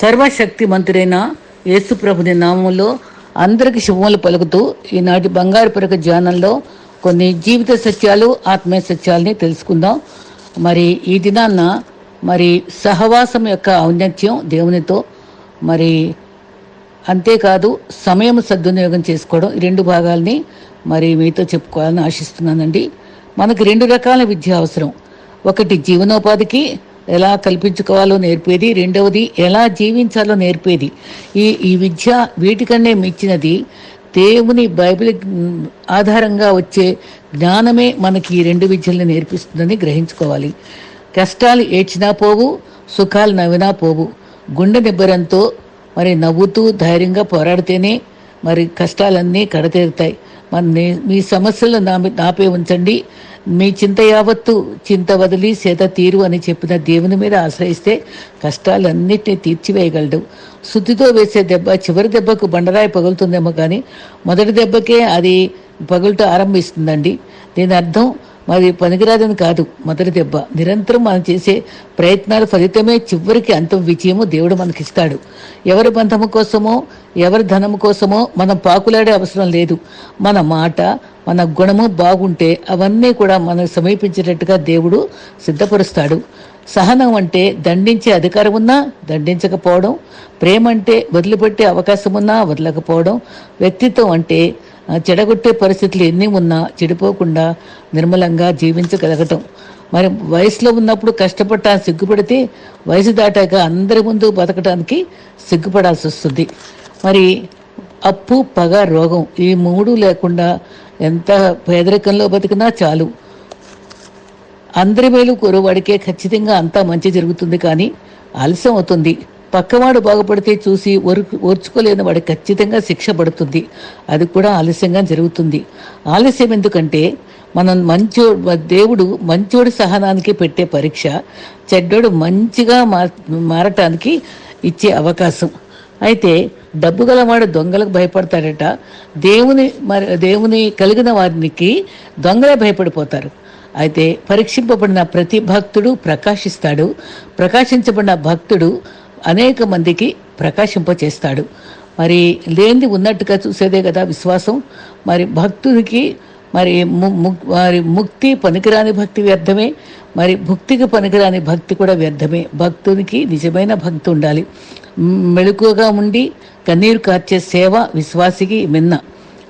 సర్వశక్తి మంత్రైన యేసుప్రభుని నామంలో అందరికి శుభములు పలుకుతూ ఈనాటి బంగారు పరక ధ్యానంలో కొన్ని జీవిత సత్యాలు ఆత్మీయ సత్యాలని తెలుసుకుందాం. మరి ఈ దినాన్న మరి సహవాసం యొక్క ఔన్నత్యం దేవునితో మరి అంతేకాదు సమయం సద్వినియోగం చేసుకోవడం ఈ రెండు భాగాల్ని మరి మీతో చెప్పుకోవాలని ఆశిస్తున్నానండి. మనకు రెండు రకాల విద్య అవసరం. ఒకటి జీవనోపాధికి ఎలా కల్పించుకోవాలో నేర్పేది. రెండవది ఎలా జీవించాలో నేర్పేది. ఈ ఈ విద్య వీటికన్నే మించినది దేవుని బైబిల్ ఆధారంగా వచ్చే జ్ఞానమే మనకి ఈ రెండు విద్యల్ని నేర్పిస్తుందని గ్రహించుకోవాలి. కష్టాలు ఏడ్చినా పోవు సుఖాలు నవ్వినా పోవు. గుండె నిబ్బరంతో మరి నవ్వుతూ ధైర్యంగా పోరాడితేనే మరి కష్టాలన్నీ కడతీరుతాయి. మన మీ సమస్యలు నా నాపే ఉంచండి. మీ చింత యావత్తు చింత వదిలి సేత తీరు అని చెప్పిన దేవుని మీద ఆశ్రయిస్తే కష్టాలన్నిటినీ తీర్చివేయగలడు. శుద్ధితో వేసే దెబ్బ చివరి దెబ్బకు బండరాయి పగులుతుందేమో కానీ మొదటి దెబ్బకే అది పగులుట ఆరంభిస్తుందండి. దీని అర్థం మరి పనికిరాదని కాదు మొదటి దెబ్బ. నిరంతరం మనం చేసే ప్రయత్నాల ఫలితమే చివరికి అంతం విజయము దేవుడు మనకిస్తాడు. ఎవరి బంధము కోసమో ఎవరి ధనము కోసమో మనం పాకులాడే అవసరం లేదు. మన మాట మన గుణము బాగుంటే అవన్నీ కూడా మనం సమీపించేటట్టుగా దేవుడు సిద్ధపరుస్తాడు. సహనం అంటే దండించే అధికారం ఉన్నా దండించకపోవడం ప్రేమ అంటే వదిలిపెట్టే అవకాశం ఉన్నా వదలకపోవడం వ్యక్తిత్వం అంటే చెడగొట్టే పరిస్థితులు ఎన్ని ఉన్నా చెడిపోకుండా నిర్మలంగా జీవించగలగటం. మరి వయసులో ఉన్నప్పుడు కష్టపడటా సిగ్గుపడితే వయసు దాటాక అందరి ముందు బతకడానికి సిగ్గుపడాల్సి వస్తుంది. మరి అప్పు పగ రోగం ఈ మూడు లేకుండా ఎంత పేదరికంలో బతికినా చాలు. అందరి మేలు కోరువాడికే ఖచ్చితంగా అంతా మంచి జరుగుతుంది కానీ ఆలస్యం అవుతుంది. పక్కవాడు బాగుపడితే చూసి ఓర్కు ఓర్చుకోలేని వాడు ఖచ్చితంగా శిక్ష పడుతుంది. అది కూడా ఆలస్యంగా జరుగుతుంది. ఆలస్యం ఎందుకంటే మనం మంచో దేవుడు మంచోడి సహనానికి పెట్టే పరీక్ష చెడ్డోడు మంచిగా మారటానికి ఇచ్చే అవకాశం. అయితే డబ్బు గలవాడు దొంగలకు భయపడతాడట. దేవుని మరి దేవుని కలిగిన వారికి దొంగలే భయపడిపోతారు. అయితే పరీక్షింపబడిన ప్రతి భక్తుడు ప్రకాశిస్తాడు. ప్రకాశించబడిన భక్తుడు అనేక మందికి ప్రకాశింపచేస్తాడు. మరి లేనిది ఉన్నట్టుగా చూసేదే కదా విశ్వాసం. మరి భక్తునికి మరి ము- మరి ముక్తి పనికిరాని భక్తి వ్యర్థమే. మరి భక్తికి పనికిరాని భక్తి కూడా వ్యర్థమే. భక్తునికి నిజమైన భక్తి ఉండాలి. మ్, మెలకువగా ఉండి కన్నీరు కార్చే సేవ విశ్వాసికి మిన్న.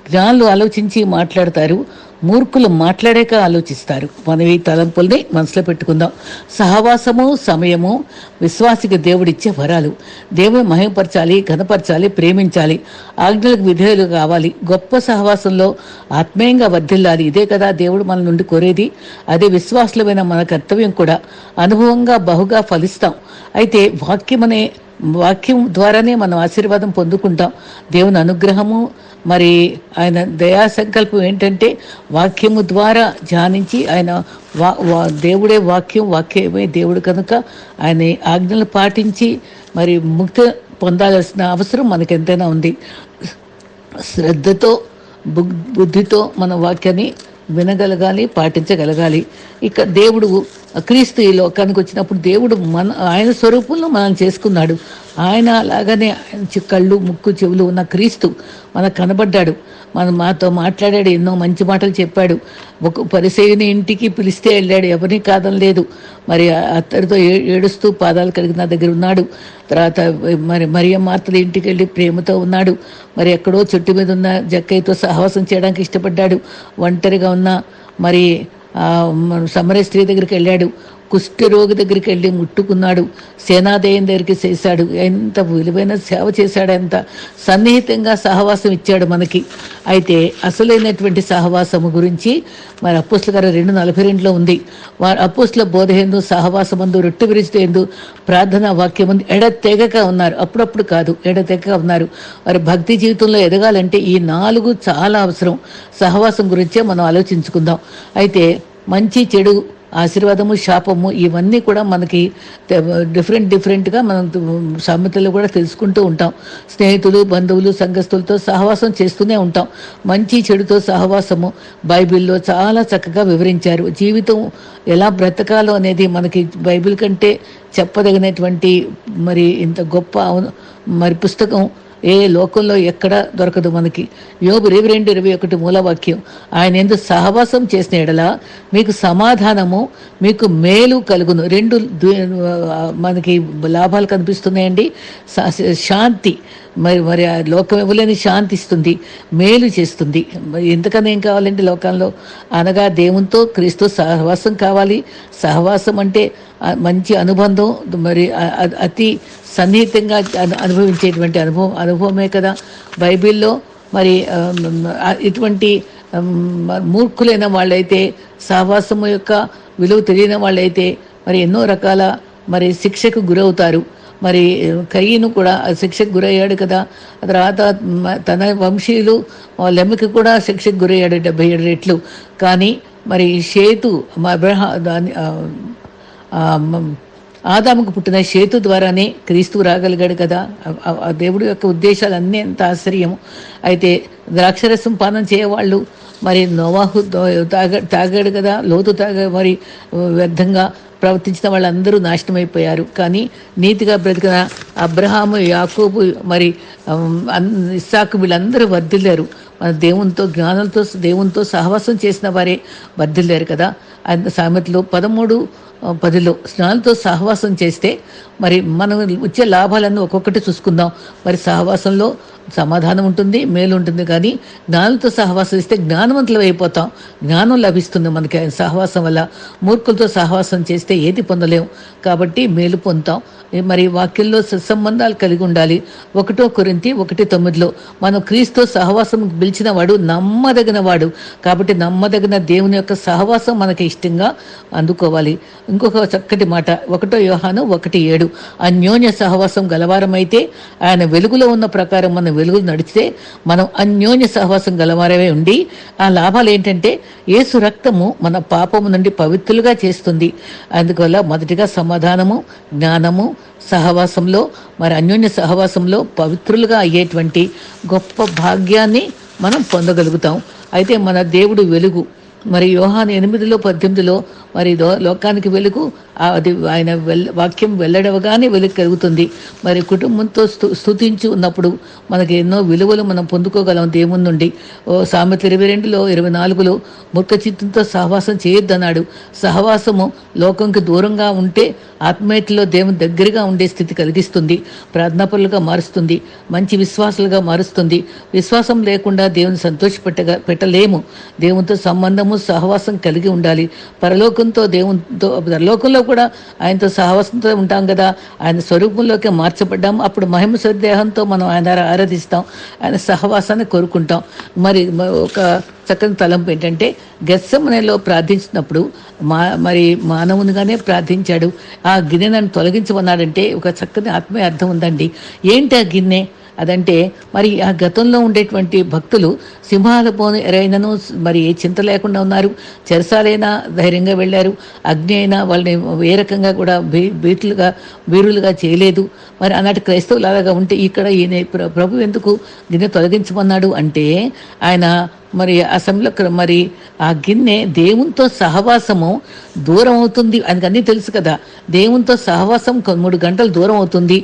జ్ఞానులు ఆలోచించి మాట్లాడతారు. మూర్ఖులు మాట్లాడాక ఆలోచిస్తారు. మనం ఈ తలంపుల్ని మనసులో పెట్టుకుందాం. సహవాసము సమయము విశ్వాసికి దేవుడిచ్చే వరాలు. దేవుని మహిమపరచాలి ఘనపరచాలి ప్రేమించాలి. ఆజ్ఞలకు విధేయులు కావాలి. గొప్ప సహవాసంలో ఆత్మీయంగా వర్ధిల్లాలి. ఇదే కదా దేవుడు మన నుండి కోరేది. అదే విశ్వాసులమైన మన కర్తవ్యం కూడా. అనుభవంగా బహుగా ఫలిస్తాం. అయితే వాక్యమనే వాక్యం ద్వారానే మనం ఆశీర్వాదం పొందుకుంటాం. దేవుని అనుగ్రహము మరి ఆయన దయా సంకల్పం ఏంటంటే వాక్యము ద్వారా ధ్యానించి ఆయన వా వా- దేవుడే వాక్యం వాక్యమే దేవుడు కనుక ఆయన ఆజ్ఞలు పాటించి మరి ముక్తి పొందాల్సిన అవసరం మనకు ఎంతైనా ఉంది. శ్రద్ధతో బుగ్- బుద్ధితో మన వాక్యాన్ని వినగలగాలి పాటించగలగాలి. ఇక దేవుడు క్రీస్తు ఈ లోకానికి వచ్చినప్పుడు దేవుడు మన ఆయన స్వరూపంలో మనం చేసుకున్నాడు. ఆయన అలాగనే ఆయన కళ్ళు ముక్కు చెవులు ఉన్న క్రీస్తు మనకు కనబడ్డాడు. మన మాతో మాట్లాడాడు ఎన్నో మంచి మాటలు చెప్పాడు. ఒక పరిసేయుని ఇంటికి పిలిస్తే వెళ్ళాడు ఎవరిని కాదనలేదు మరి అత్తడితో ఏ- ఏడుస్తూ పాదాలు కడిగిన దగ్గర ఉన్నాడు. తర్వాత మరి మరియ మార్తల ఇంటికి వెళ్ళి ప్రేమతో ఉన్నాడు. మరి ఎక్కడో చెట్టు మీద ఉన్న జక్కయ్యతో సహవాసం చేయడానికి ఇష్టపడ్డాడు. ఒంటరిగా ఉన్న మరి ఆ, సమర స్త్రీ దగ్గరికి వెళ్ళాడు. కుష్ఠ రోగి దగ్గరికి వెళ్ళి ముట్టుకున్నాడు. సేనాదేయం దగ్గరికి చేశాడు. ఎంత విలువైన సేవ చేశాడు ఎంత సన్నిహితంగా సహవాసం ఇచ్చాడు మనకి. అయితే అసలైనటువంటి సహవాసము గురించి మరి అప్పుస్ల గారు రెండు నలభై రెండులో ఉంది. వారు అప్పుస్ల బోధ ఎందు సహవాసమందు రొట్టె విరిచితే ఎందు ప్రార్థన వాక్యమందు ఎడతెగక ఉన్నారు. అప్పుడప్పుడు కాదు ఎడతెగక ఉన్నారు. వారి భక్తి జీవితంలో ఎదగాలంటే ఈ నాలుగు చాలా అవసరం. సహవాసం గురించే మనం ఆలోచించుకుందాం. అయితే మంచి చెడు ఆశీర్వాదము శాపము ఇవన్నీ కూడా మనకి డిఫరెంట్ డిఫరెంట్గా మనం సామెతలు కూడా తెలుసుకుంటూ ఉంటాం. స్నేహితులు బంధువులు సంఘస్థులతో సహవాసం చేస్తూనే ఉంటాం. మంచి చెడుతో సహవాసము బైబిల్లో చాలా చక్కగా వివరించారు. జీవితం ఎలా బ్రతకాలో అనేది మనకి బైబిల్ కంటే చెప్పదగినటువంటి మరి ఇంత గొప్ప అవును- మరి పుస్తకం ఏ లోకంలో ఎక్కడ దొరకదు మనకి. యోబు ఇరవై రెండు ఇరవై ఒకటి మూలవాక్యం. ఆయన ఎందు సహవాసం చేసిన ఎడలా మీకు సమాధానము మీకు మేలు కలుగును. రెండు మనకి లాభాలు కనిపిస్తున్నాయండి. శాంతి. మరి మరి లోకం ఇవ్వలేని శాంతి ఇస్తుంది మేలు చేస్తుంది. మరి ఎంతకన్నా ఏం కావాలండి లోకంలో? అనగా దేవునితో క్రీస్తు సహవాసం కావాలి. సహవాసం అంటే మంచి అనుబంధం మరి అతి సన్నిహితంగా అనుభవించేటువంటి అనుభవం అనుభవమే కదా. బైబిల్లో మరి ఇటువంటి మూర్ఖులైన వాళ్ళైతే సహవాసము యొక్క విలువ తెలియని వాళ్ళైతే మరి ఎన్నో రకాల మరి శిక్షకు గురవుతారు. మరి కయ్యను కూడా శిక్షకు గురయ్యాడు కదా. తర్వాత తన వంశీయులు లెమ్మకి కూడా శిక్షకు గురయ్యాడు డెబ్బై ఏడు రెట్లు. కానీ మరి షేతు అబ్రహా దాని ఆదాముకు పుట్టిన సేతు ద్వారానే క్రీస్తు రాగలిగాడు కదా. ఆ- దేవుడి యొక్క ఉద్దేశాలు అన్నీ ఎంత ఆశ్చర్యం అయితే ద్రాక్షరసం పానం చేయవాళ్ళు. మరి నోవాహు తాగ తాగాడు కదా. లోతు తాగ మరి వ్యర్థంగా ప్రవర్తించిన వాళ్ళందరూ నాశనమైపోయారు. కానీ నీతిగా బ్రతికిన అబ్రహాము యాకోబు మరి అన్- ఇస్సాకు వీళ్ళందరూ వర్ధిల్లారు. మన దేవునితో జ్ఞానంతో దేవునితో సహవాసం చేసిన వారే వర్ధిల్లారు కదా. ఆయన సామెతలో పదమూడు పదిలో స్నానంతో సహవాసం చేస్తే మరి మనం వచ్చే లాభాలన్నీ ఒక్కొక్కటి చూసుకుందాం. మరి సహవాసంలో సమాధానం ఉంటుంది మేలు ఉంటుంది. కానీ జ్ఞానంతో సహవాసం ఇస్తే జ్ఞానవంతులు అయిపోతాం. జ్ఞానం లభిస్తుంది మనకి. సహవాసం వల్ల మూర్ఖులతో సహవాసం చేస్తే ఏది పొందలేము కాబట్టి మేలు పొందుతాం. మరి వాక్యంలో సత్సంబంధాలు కలిగి ఉండాలి. ఒకటో కొరింతి ఒకటి తొమ్మిదిలో మనం క్రీస్తు సహవాసం పిలిచిన వాడు నమ్మదగిన వాడు. కాబట్టి నమ్మదగిన దేవుని యొక్క సహవాసం మనకి ఇష్టంగా అందుకోవాలి. ఇంకొక చక్కటి మాట ఒకటో యోహాను ఒకటి ఏడు. అన్యోన్య సహవాసం గలవారమైతే ఆయన వెలుగులో ఉన్న ప్రకారం మనం వెలుగు నడిచితే మనం అన్యోన్య సహవాసం గలవారమే ఉండి ఆ లాభాలు ఏంటంటే యేసు రక్తము మన పాపము నుండి పవిత్రులుగా చేస్తుంది. అందువల్ల మొదటిగా సమాధానము జ్ఞానము సహవాసంలో మరి అన్యోన్య సహవాసంలో పవిత్రులుగా అయ్యేటువంటి గొప్ప భాగ్యాన్ని మనం పొందగలుగుతాం. అయితే మన దేవుడు వెలుగు మరి యోహాన్ ఎనిమిదిలో పద్దెనిమిదిలో మరి లోకానికి వెలుగు అది ఆయన వెల్ వాక్యం వెళ్ళడవగానే వెలుగు కలుగుతుంది. మరి కుటుంబంతో స్థుతించి ఉన్నప్పుడు మనకి ఎన్నో విలువలు మనం పొందుకోగలం దేవుని నుండి. ఓ సామెత ఇరవై రెండులో ఇరవై నాలుగులో మూర్ఖ చిత్తంతో సహవాసం చేయొద్దన్నాడు. సహవాసము లోకంకి దూరంగా ఉంటే ఆత్మీయతలో దేవుని దగ్గరగా ఉండే స్థితి కలిగిస్తుంది. ప్రార్థనాపరులుగా మారుస్తుంది. మంచి విశ్వాసులుగా మారుస్తుంది. విశ్వాసం లేకుండా దేవుని సంతోషపెట్టగా పెట్టలేము. దేవునితో సంబంధము సహవాసం కలిగి ఉండాలి. పరలోకంతో దేవునితో లోకంలో కూడా ఆయనతో సహవాసంతో ఉంటాం కదా. ఆయన స్వరూపంలోకి మార్చబడ్డాము అప్పుడు మహిమ సందేహంతో మనం ఆయన ఆరాధిస్తాం. ఆయన సహవాసాన్ని కోరుకుంటాం. మరి ఒక చక్కని తలంపు ఏంటంటే గెస్సమనేలో ప్రార్థించినప్పుడు మా మరి మానవునిగానే ప్రార్థించాడు. ఆ గిన్నె నన్ను తొలగించమన్నాడంటే ఒక చక్కని ఆత్మీయ అర్థం ఉందండి. ఏంటి ఆ గిన్నె? అదంటే మరి ఆ గతంలో ఉండేటువంటి భక్తులు సింహాల పోను ఎరైనను మరి ఏ చింత లేకుండా ఉన్నారు. చెరసాలైనా ధైర్యంగా వెళ్ళారు. అగ్ని అయినా వాళ్ళని ఏ రకంగా కూడా బీ బీటులుగా బీరులుగా చేయలేదు. మరి అన్నట్టు క్రైస్తవులు అలాగా ఉంటే ఇక్కడ ఈయన ప్ర- ప్రభు ఎందుకు దీన్ని తొలగించమన్నాడు అంటే ఆయన మరి అసెంబ్లీలో మరి ఆ గిన్నె దేవునితో సహవాసము దూరం అవుతుంది అందుకన్నీ తెలుసు కదా. దేవునితో సహవాసం మూడు గంటలు దూరం అవుతుంది.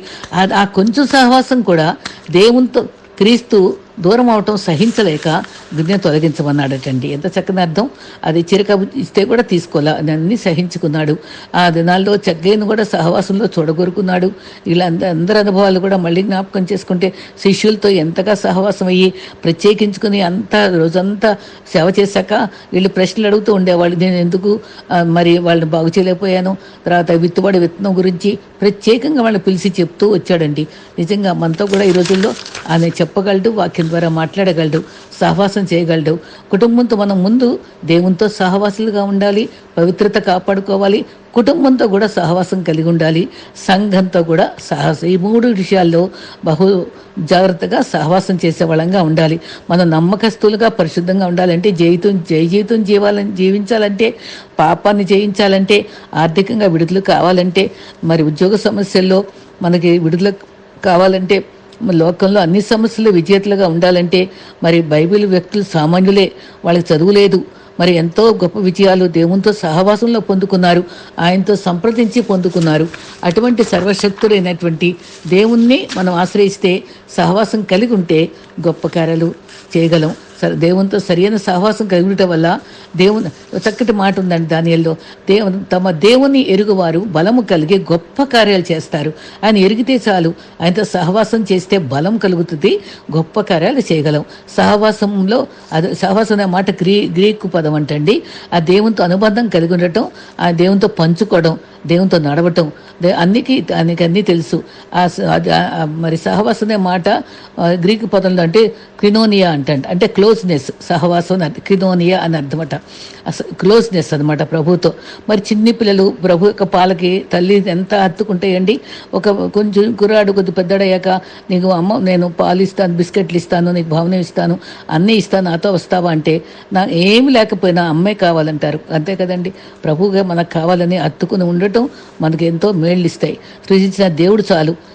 ఆ కొంచెం సహవాసం కూడా దేవునితో క్రీస్తు దూరం అవటం సహించలేక గిన్నె తొలగించమన్నాడటండి. ఎంత చక్కని అర్థం? అది చిరక ఇస్తే కూడా తీసుకోలే. అన్ని సహించుకున్నాడు. ఆ దినాల్లో చక్కని కూడా సహవాసంలో చూడగొరుకున్నాడు. ఇలా అందరి అనుభవాలు కూడా మళ్ళీ జ్ఞాపకం చేసుకుంటే శిష్యులతో ఎంతగా సహవాసం అయ్యి ప్రత్యేకించుకుని అంతా రోజంతా సేవ చేశాక వీళ్ళు ప్రశ్నలు అడుగుతూ ఉండేవాళ్ళు. నేను ఎందుకు మరి వాళ్ళని బాగు చేయలేకపోయాను? తర్వాత విత్తుబడి విత్తనం గురించి ప్రత్యేకంగా వాళ్ళని పిలిచి చెప్తూ వచ్చాడండి. నిజంగా మనతో కూడా ఈ రోజుల్లో ఆయన చెప్పగలడు వాక్యం ద్వారా మాట్లాడగలడు సహవాసం చేయగలడు కుటుంబంతో మనం ముందు దేవునితో సహవాసులుగా ఉండాలి పవిత్రత కాపాడుకోవాలి కుటుంబంతో కూడా సహవాసం కలిగి ఉండాలి సంఘంతో కూడా సహవాసం. ఈ మూడు విషయాల్లో బహు జాగ్రత్తగా సహవాసం చేసే వాళ్ళంగా ఉండాలి. మనం నమ్మకస్తులుగా పరిశుద్ధంగా ఉండాలంటే జీవితం జయ జీవితం జీవాలని జీవించాలంటే పాపాన్ని జయించాలంటే ఆర్థికంగా విడుదల కావాలంటే మరి ఉద్యోగ సమస్యల్లో మనకి విడుదల కావాలంటే లోకంలో అన్ని సమస్యలు విజేతలుగా ఉండాలంటే మరి బైబిల్ వ్యక్తులు సామాన్యులే వాళ్ళకి చదువు లేదు. మరి ఎంతో గొప్ప విజయాలు దేవునితో సహవాసంలో పొందుకున్నారు ఆయనతో సంప్రదించి పొందుకున్నారు. అటువంటి సర్వశక్తుడైనటువంటి దేవుణ్ణి మనం ఆశ్రయిస్తే సహవాసం కలిగి ఉంటే గొప్ప కార్యాలు చేయగలం. దేవునితో సరైన సహవాసం కలిగి ఉండటం వల్ల దేవుని చక్కటి మాట ఉందండి దానియల్లో. దేవు తమ దేవుని ఎరుగువారు బలము కలిగి గొప్ప కార్యాలు చేస్తారు. ఆయన ఎరిగితే చాలు. ఆయనతో సహవాసం చేస్తే బలం కలుగుతుంది. గొప్ప కార్యాలు చేయగలం. సహవాసంలో అది సహవాసం అనే మాట గ్రీ గ్రీకు పదం అంటండి. ఆ దేవునితో అనుబంధం కలిగి ఉండటం ఆ దేవునితో పంచుకోవడం దేవునితో నడవటం దే- అన్నికి దానికి అన్నీ తెలుసు. ఆ మరి సహవాసం అనే మాట గ్రీకు పదంలో అంటే క్రినోనియా అంటే అంటే క్లోజ్నెస్ సహవాసం అని క్రినోనియా అని అర్థమట. క్లోజ్నెస్ అనమాట ప్రభుతో మరి చిన్ని పిల్లలు ప్రభు యొక్క పాలకి తల్లి ఎంత హత్తుకుంటాయండి ఒక కొంచెం కుర్రాడు కొద్ది పెద్దడయ్యాక నీకు అమ్మ నేను పాలు ఇస్తాను బిస్కెట్లు ఇస్తాను నీకు భవనం ఇస్తాను అన్నీ ఇస్తాను నాతో వస్తావా అంటే నా ఏమి లేకపోయినా అమ్మే కావాలంటారు. అంతే కదండి. ప్రభువుగా మనకు కావాలని హత్తుకుని ఉండటం మనకి ఎంతో మేళ్ళు ఇస్తాయి సృజించిన దేవుడు చాలు.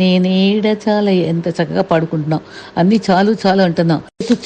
నేనేడ చాలా ఎంత చక్కగా పాడుకుంటున్నాం. అన్ని చాలు చాలు అంటున్నాం.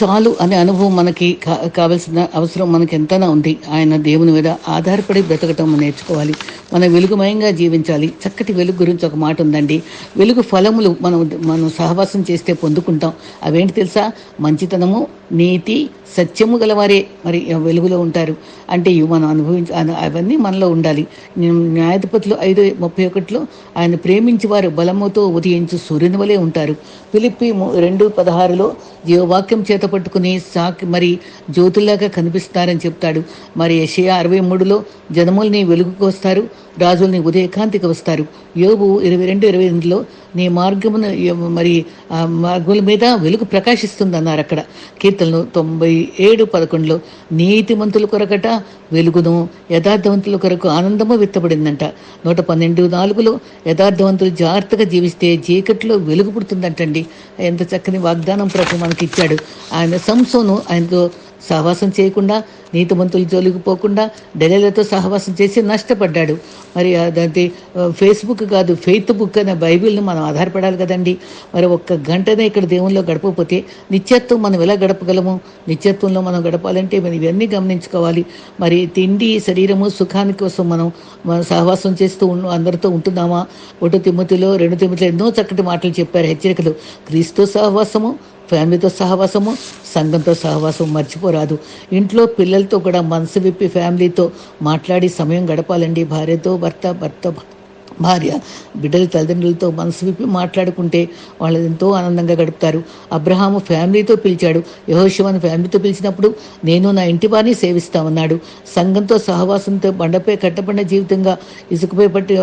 చాలు అనే అనుభవం మనకి కా- అవసరం మనకి ఎంతైనా ఉంది. ఆయన దేవుని మీద ఆధారపడి బ్రతకటం నేర్చుకోవాలి. మనం వెలుగుమయంగా జీవించాలి. చక్కటి వెలుగు గురించి ఒక మాట ఉందండి. వెలుగు ఫలములు మనం మనం సహవాసం చేస్తే పొందుకుంటాం. అవేంటి తెలుసా? మంచితనము నీతి సత్యము గలవారే మరి వెలుగులో ఉంటారు. అంటే ఇవి మనం అనుభవించ అవన్నీ మనలో ఉండాలి. న్యా- న్యాయాధిపతులు ఐదు ముప్పై ఒకటిలో ఆయన ప్రేమించి వారు బలముతో ఉదయించు సూర్యుని వలె ఉంటారు. పిలిపి రెండు పదహారులో జీవవాక్యం చేత పట్టుకుని సాకి మరి జ్యోతుల్లాగా కనిపిస్తారని చెప్తాడు. మరి యెషయా అరవై మూడులో జనముల్ని వెలుగుకు వస్తారు రాజుల్ని ఉదయకాంతికి వస్తారు. యోబు ఇరవై రెండు ఇరవై ఎనిమిదిలో నీ మార్గమును మరి మార్గముల మీద వెలుగు ప్రకాశిస్తుంది అన్నారు అక్కడ. కీర్తనలు తొంభై ఏడు పదకొండులో నీతిమంతుల కొరకట వెలుగును యథార్థవంతుల కొరకు ఆనందము విత్తబడిందంట. నూట పన్నెండు నాలుగులో యథార్థవంతులు జాగ్రత్తగా జీవిస్తే చీకట్లో వెలుగు పుడుతుందంటండి. ఎంత చక్కని వాగ్దానం ప్రభు మనకి ఇచ్చాడు ఆయన సంసోను ఆయనతో సహవాసం చేయకుండా నీతిమంతులు జోలికి పోకుండా డెలలతో సహవాసం చేసి నష్టపడ్డాడు. మరి అదంటే ఫేస్బుక్ కాదు ఫెయిత్ బుక్ అనే బైబిల్ని మనం ఆధారపడాలి కదండి. మరి ఒక్క గంటనే ఇక్కడ దేవుల్లో గడపకపోతే నిత్యత్వం మనం ఎలా గడపగలము? నిత్యత్వంలో మనం గడపాలంటే మనం ఇవన్నీ గమనించుకోవాలి. మరి తిండి శరీరము సుఖాని కోసం మనం మనం సహవాసం చేస్తూ అందరితో ఉంటున్నామా? ఒకటి తిమ్మతిలో రెండు తిమ్మతిలో ఎన్నో చక్కటి మాటలు చెప్పారు హెచ్చరికలు. క్రీస్తు సహవాసము ఫ్యామిలీతో సహవాసము సంఘంతో సహవాసం మర్చిపోరాదు. ఇంట్లో పిల్లలతో కూడా మనసు విప్పి ఫ్యామిలీతో మాట్లాడి సమయం గడపాలండి. భార్యతో భర్త భర్త. భార్య బిడ్డల తల్లిదండ్రులతో మనసు విప్పి మాట్లాడుకుంటే వాళ్ళు ఎంతో ఆనందంగా గడుపుతారు. అబ్రహాము ఫ్యామిలీతో పిలిచాడు. యహోశివను ఫ్యామిలీతో పిలిచినప్పుడు నేను నా ఇంటి వారిని సేవిస్తామన్నాడు సంఘంతో సహవాసంతో బండపై కట్టబడిన జీవితంగా ఇసుకపై పట్టి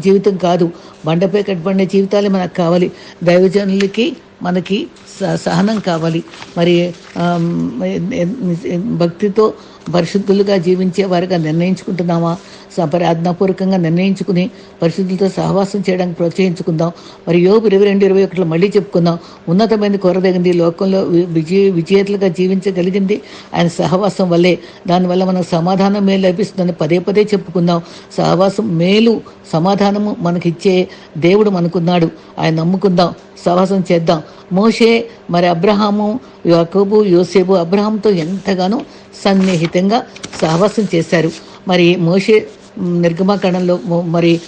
జీవితం కాదు. బండపై కట్టబడిన జీవితాలే మనకు కావాలి. దైవజనులకి మనకి స- సహనం కావాలి. మరి భక్తితో పరిశుద్ధులుగా జీవించే వారిగా నిర్ణయించుకుంటున్నామా? సంపరాజ్ఞాపూర్వకంగా నిర్ణయించుకుని పరిశుద్ధులతో సహవాసం చేయడానికి ప్రోత్సహించుకుందాం. మరి యోగు ఇరవై రెండు ఇరవై ఒకటిలో మళ్ళీ చెప్పుకుందాం. ఉన్నతమైన కొరదగింది లోకంలో వి- విజయ విజేతలుగా జీవించగలిగింది. ఆయన సహవాసం వల్లే దానివల్ల మనకు సమాధానం మేలు లభిస్తుందని పదే పదే చెప్పుకుందాం. సహవాసం మేలు సమాధానము మనకిచ్చే దేవుడు మనకున్నాడు. ఆయన నమ్ముకుందాం సహవాసం చేద్దాం. మోషే మరి అబ్రహాము యాకోబు యోసేపు అబ్రహాంతో ఎంతగానో సన్నిహితంగా సహవాసం చేశారు. మరి మోషే నిర్గమాకరణంలో మరి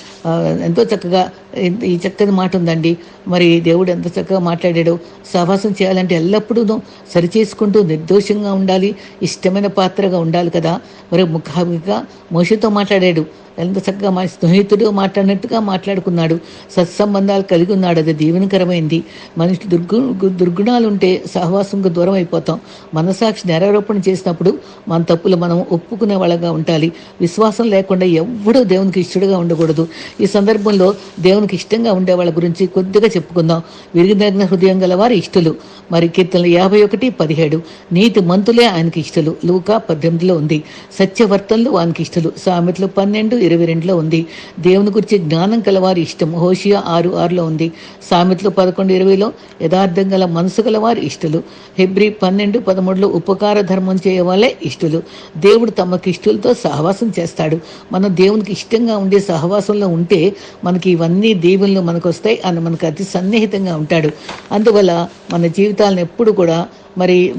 ఎంతో చక్కగా ఈ- ఈ చక్కని మాట ఉందండి. మరి దేవుడు ఎంత చక్కగా మాట్లాడాడో. సహవాసం చేయాలంటే ఎల్లప్పుడూ సరిచేసుకుంటూ నిర్దోషంగా ఉండాలి ఇష్టమైన పాత్రగా ఉండాలి కదా. మరి ముఖాముఖిగా మోషతో మాట్లాడాడు. ఎంత చక్కగా మా స్నేహితుడు మాట్లాడినట్టుగా మాట్లాడుకున్నాడు. సత్సంబంధాలు కలిగి ఉన్నాడు. అది దీవెనకరమైంది. మనిషి దుర్గు దుర్గుణాలు ఉంటే సహవాసంకు దూరం అయిపోతాం. మనసాక్షి నేరారోపణ చేసినప్పుడు మన తప్పులు మనం ఒప్పుకునే వాళ్ళగా ఉండాలి. విశ్వాసం లేకుండా ఎవ్వడూ దేవునికి ఇష్టడుగా ఉండకూడదు. ఈ సందర్భంలో దేవునికి ఇష్టంగా ఉండే వాళ్ళ గురించి కొద్దిగా చెప్పుకుందాం. విరిగిన హృదయం గల వారి ఇష్టలు. మరి కీర్తనలు యాభై ఒకటి పదిహేడు. నీతి మంతులే ఆయనకి ఇష్టలు. లూకా పద్దెనిమిదిలో ఉంది. సత్యవర్తనలు ఆయనకి ఇష్టలు. సామెతలు పన్నెండు ఇరవై రెండులో ఉంది. దేవుని గురించి జ్ఞానం కలవారి ఇష్టం హోషియా ఆరు ఆరులో ఉంది. సామెతలు పదకొండు ఇరవైలో యథార్థం గల మనసు గలవారి ఇష్టలు. హెబ్రి పన్నెండు పదమూడులో ఉపకార ధర్మం చేయవాలే ఇష్టలు. దేవుడు తమకి ఇష్టలతో సహవాసం చేస్తాడు. మనం దేవునికి ఇష్టంగా ఉండే సహవాసంలో ఉంటే మనకి ఇవన్నీ దీవులు మనకు వస్తాయి అని మనకు అతి సన్నిహితంగా ఉంటాడు. అందువల్ల మన జీవితాలను ఎప్పుడు కూడా మరి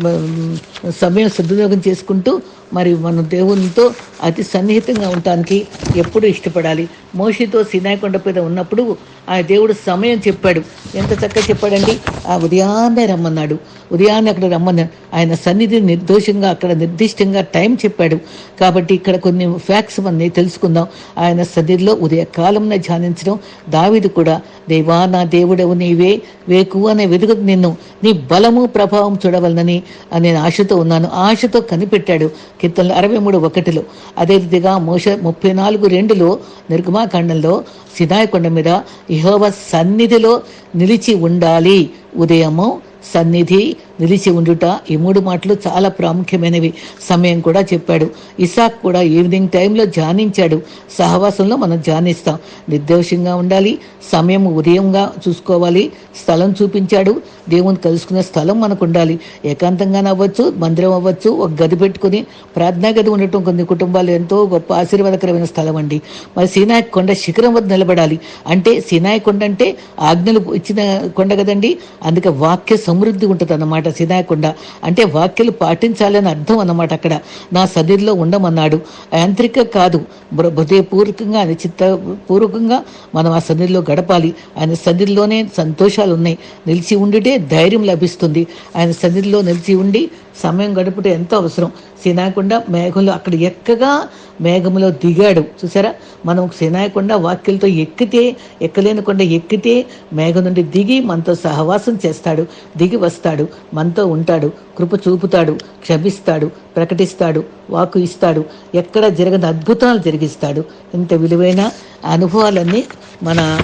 సమయం సద్వినియోగం చేసుకుంటూ మరి మన దేవునితో అతి సన్నిహితంగా ఉండటానికి ఎప్పుడు ఇష్టపడాలి. మోషితో సినాయకొండ మీద ఉన్నప్పుడు ఆ దేవుడు సమయం చెప్పాడు. ఎంత చక్కగా చెప్పాడండి? ఆ ఉదయాన్నే రమ్మన్నాడు. ఉదయాన్నే అక్కడ రమ్మని ఆయన సన్నిధి నిర్దోషంగా అక్కడ నిర్దిష్టంగా టైం చెప్పాడు. కాబట్టి ఇక్కడ కొన్ని ఫ్యాక్ట్స్ అన్నీ తెలుసుకుందాం. ఆయన సన్నిధిలో ఉదయకాలంలో ధ్యానించడం. దావిది కూడా దేవా నా దేవుడవు నీవే వేకు అనే వెతుకు నిన్ను. నీ బలము ప్రభావం చూడవలనని నేను ఆశతో ఉన్నాను. ఆశతో కనిపెట్టాడు కీర్తనలు అరవై మూడు ఒకటిలో. అదే రీతిగా మోష ముప్పై నాలుగు రెండులో నిర్గమాకాండంలో సినాయకొండ మీద ఇహోవ సన్నిధిలో నిలిచి ఉండాలి. ఉదయము సన్నిధి నిలిచి ఉండుట ఈ మూడు మాటలు చాలా ప్రాముఖ్యమైనవి. సమయం కూడా చెప్పాడు. ఇసాక్ కూడా ఈవినింగ్ టైంలో ధ్యానించాడు. సహవాసంలో మనం ధ్యానిస్తాం. నిర్దోషంగా ఉండాలి. సమయం ఉదయంగా చూసుకోవాలి. స్థలం చూపించాడు. దేవుని కలుసుకునే స్థలం మనకు ఉండాలి ఏకాంతంగా అవ్వచ్చు మందిరం అవ్వచ్చు ఒక గది పెట్టుకుని ప్రార్థనా గది ఉండటం కొన్ని కుటుంబాలు ఎంతో గొప్ప ఆశీర్వాదకరమైన స్థలం అండి. మరి సీనాయి కొండ శిఖరం వద్ద నిలబడాలి. అంటే సీనాయి కొండ అంటే ఆజ్ఞలు ఇచ్చిన కొండ కదండి. అందుకే వాక్య సమృద్ధి ఉంటుంది అన్నమాట అన్నమాట కొండ అంటే వాక్యలు పాటించాలని అర్థం అన్నమాట అక్కడ. నా సన్నిధిలో ఉండమన్నాడు. యాంత్రిక కాదు. హృదయపూర్వకంగా ఆయన చిత్త పూర్వకంగా మనం ఆ సన్నిధిలో గడపాలి. ఆయన సన్నిధిలోనే సంతోషాలు ఉన్నాయి నిలిచి ఉండితే ధైర్యం లభిస్తుంది. ఆయన సన్నిధిలో నిలిచి ఉండి సమయం గడుపుట ఎంతో అవసరం. సినాయకొండ మేఘంలో అక్కడ ఎక్కగా మేఘంలో దిగాడు. చూసారా మనం సినాయకొండ వాక్యులతో ఎక్కితే ఎక్కలేని కొండ ఎక్కితే మేఘం నుండి దిగి మనతో సహవాసం చేస్తాడు. దిగి వస్తాడు. మనతో ఉంటాడు. కృప చూపుతాడు. క్షమిస్తాడు. ప్రకటిస్తాడు. వాకు ఇస్తాడు. ఎక్కడ జరగని అద్భుతాలు జరిగిస్తాడు. ఇంత విలువైన అనుభవాలన్నీ మన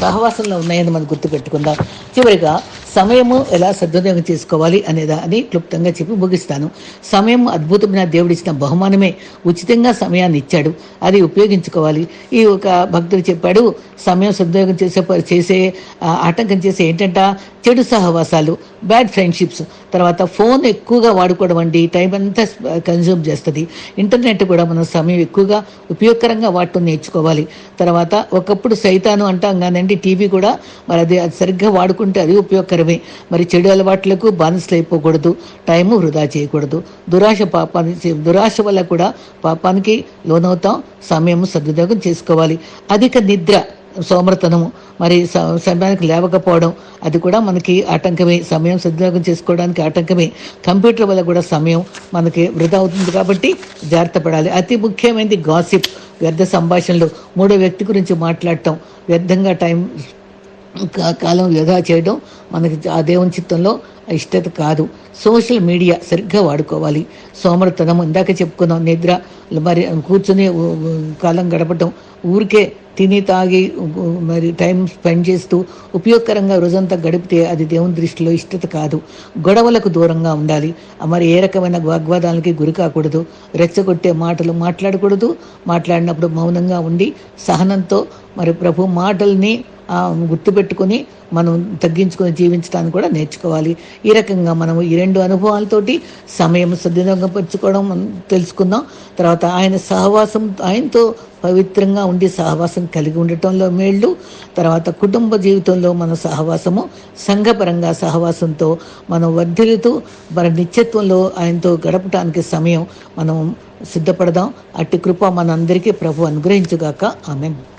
సహవాసంలో ఉన్నాయని మనం గుర్తుపెట్టుకుందాం. చివరిగా సమయము ఎలా సద్వినియోగం చేసుకోవాలి అనేదా అని క్లుప్తంగా చెప్పి ముగిస్తాను. సమయం అద్భుతమైన దేవుడు ఇచ్చిన బహుమానమే. ఉచితంగా సమయాన్ని ఇచ్చాడు. అది ఉపయోగించుకోవాలి. ఈ ఒక భక్తుడు చెప్పాడు సమయం సద్వినియోగం చేసే చేసే ఆటంకం చేసే ఏంటంట? చెడు సహవాసాలు బ్యాడ్ ఫ్రెండ్షిప్స్ తర్వాత ఫోన్ ఎక్కువగా వాడుకోవడం అండి. టైం అంతా కన్జ్యూమ్ చేస్తుంది. ఇంటర్నెట్ కూడా మనం సమయం ఎక్కువగా ఉపయోగకరంగా వాడటం నేర్చుకోవాలి. తర్వాత ఒకప్పుడు సైతాను అంటాం కానండి టీవీ కూడా మరి అది అది సరిగ్గా వాడుకుంటే అది ఉపయోగకరం. ఉపయోగకరమే మరి చెడు అలవాట్లకు బానిసలు అయిపోకూడదు. టైము వృధా చేయకూడదు. దురాశ పాపాన్ని దురాశ వల్ల కూడా పాపానికి లోనవుతాం. సమయం సద్వినియోగం చేసుకోవాలి. అధిక నిద్ర సోమరతనము మరి సమయానికి లేవకపోవడం అది కూడా మనకి ఆటంకమే. సమయం సద్వినియోగం చేసుకోవడానికి ఆటంకమే. కంప్యూటర్ వల్ల కూడా సమయం మనకి వృధా అవుతుంది కాబట్టి జాగ్రత్త పడాలి. అతి ముఖ్యమైనది గాసిప్ వ్యర్థ సంభాషణలు. మూడో వ్యక్తి గురించి మాట్లాడటం. వ్యర్థంగా టైం కాలం వృధా చేయడం మనకి ఆ దేవుని చిత్తంలో ఇష్టత కాదు. సోషల్ మీడియా సరిగ్గా వాడుకోవాలి. సోమరతనం ఇందాక చెప్పుకున్నాం నిద్ర మరి కూర్చుని కాలం గడపటం ఊరికే తిని తాగి మరి టైం స్పెండ్ చేస్తూ ఉపయోగకరంగా రోజంతా గడిపితే అది దేవుని దృష్టిలో ఇష్టత కాదు. గొడవలకు దూరంగా ఉండాలి. మరి ఏ రకమైన వాగ్వాదాలకి గురి కాకూడదు. రెచ్చగొట్టే మాటలు మాట్లాడకూడదు. మాట్లాడినప్పుడు మౌనంగా ఉండి సహనంతో మరి ప్రభు మాటల్ని గుర్తుపెట్టుకొని మనం తగ్గించుకొని జీవించడానికి కూడా నేర్చుకోవాలి. ఈ రకంగా మనం ఈ రెండు అనుభవాలతోటి సమయం సద్వినియోగపరచుకోవడం మనం తెలుసుకుందాం. తర్వాత ఆయన సహవాసం ఆయనతో పవిత్రంగా ఉండి సహవాసం కలిగి ఉండటంలో మేళ్ళు. తర్వాత కుటుంబ జీవితంలో మన సహవాసము సంఘపరంగా సహవాసంతో మనం వర్ధిల్లుతూ మన నిత్యత్వంలో ఆయనతో గడపటానికి సమయం మనం సిద్ధపడదాం. అట్టి కృప మనందరికీ ప్రభు అనుగ్రహించుగాక. ఆమెను.